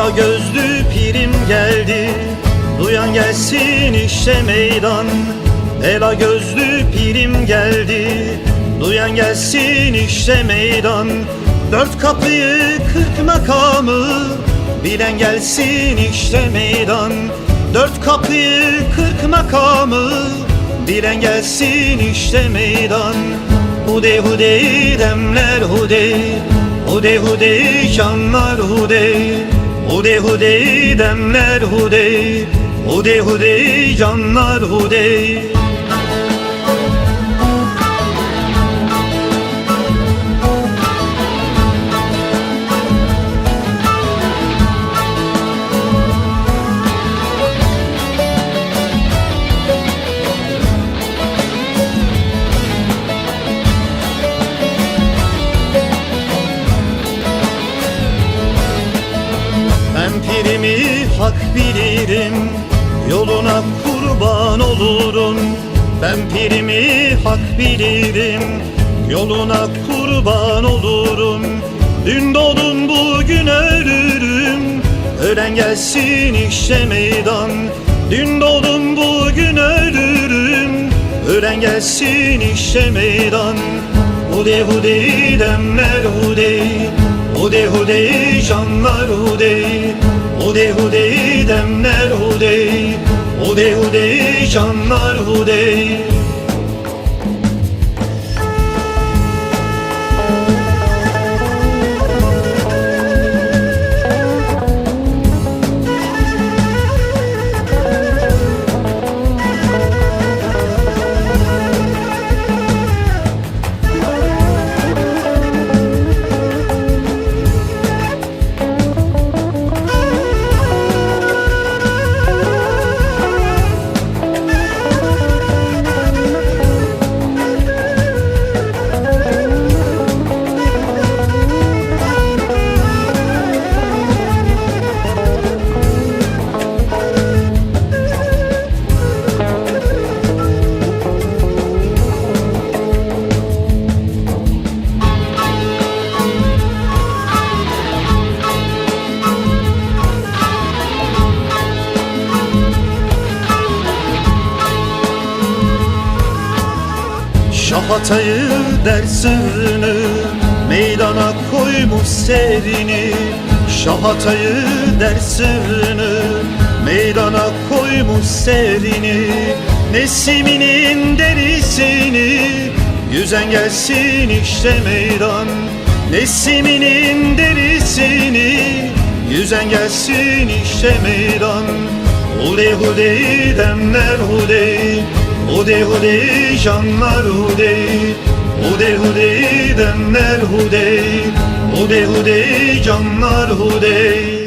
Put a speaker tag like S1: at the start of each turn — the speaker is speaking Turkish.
S1: Ela gözlü pirim geldi. Duyan gelsin işte meydan. Ela gözlü pirim geldi. Duyan gelsin işte meydan. Dört kapıyı kırk makamı Bilen gelsin işte meydan. Dört kapıyı kırk makamı Bilen gelsin işte meydan. Hude hude demler hude. Hude hude canlar hude Hude hude demler hude. Hude hude canlar hude Ben pirimi hak bilirim Yoluna kurban olurum. Ben pirimi hak bilirim Yoluna kurban olurum. Dün doğdum bugün ölürüm. Ölen gelsin işte meydan. Dün doğdum bugün ölürüm. Ölen gelsin işte meydan. Hude hude demler hude Hude hude canlar hude. Hude hude demler hude. Hude hude canlar hude. Şahatayı der sırrını Meydana koymuş serini Şahatayı der sırrını Meydana koymuş serini Nesiminin derisini Yüzen gelsin işte meydan. Nesiminin derisini Yüzen gelsin işte meydan. Hude hude demler hude Hude hude canlar hude. Hude hude demler hude. Hude hude canlar hude